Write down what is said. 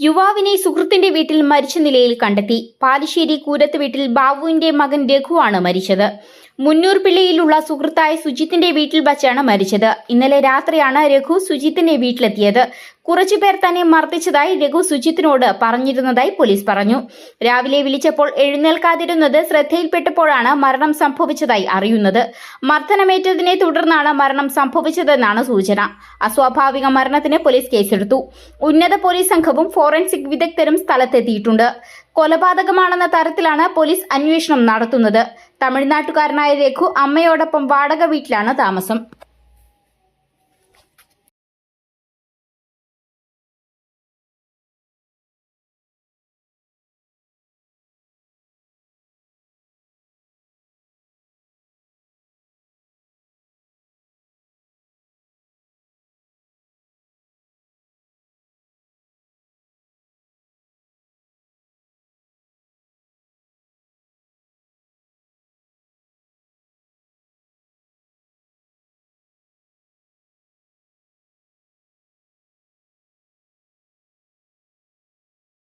യുവാവിനെ സുഹൃത്തിന്റെ വീട്ടിൽ മരിച്ച നിലയിൽ കണ്ടെത്തി. പാലിശ്ശേരി കൂരത്ത് വീട്ടിൽ ബാബുവിന്റെ മകൻ രഘുവാണ് മരിച്ചത്. മുന്നൂർ പിള്ളിയിലുള്ള സുഹൃത്തായ സുജിത്തിന്റെ വീട്ടിൽ വച്ചാണ് മരിച്ചത്. ഇന്നലെ രാത്രിയാണ് രഘു സുജിത്തിന്റെ വീട്ടിലെത്തിയത്. കുറച്ചുപേർ തന്നെ മർദ്ദിച്ചതായി രഘു സുജിത്തിനോട് പറഞ്ഞിരുന്നതായി പോലീസ് പറഞ്ഞു. രാവിലെ വിളിച്ചപ്പോൾ എഴുന്നേൽക്കാതിരുന്നത് ശ്രദ്ധയിൽപ്പെട്ടപ്പോഴാണ് മരണം സംഭവിച്ചതായി അറിയുന്നത്. മർദ്ദനമേറ്റതിനെ തുടർന്നാണ് മരണം സംഭവിച്ചതെന്നാണ് സൂചന. അസ്വാഭാവിക മരണത്തിന് പോലീസ് കേസെടുത്തു. ഉന്നത പോലീസ് സംഘവും ഫോറൻസിക് വിദഗ്ധരും സ്ഥലത്തെത്തിയിട്ടുണ്ട്. കൊലപാതകമാണെന്ന തരത്തിലാണ് പോലീസ് അന്വേഷണം നടത്തുന്നത്. തമിഴ്നാട്ടുകാരനായ രഘു അമ്മയോടൊപ്പം വാടക വീട്ടിലാണ് താമസം.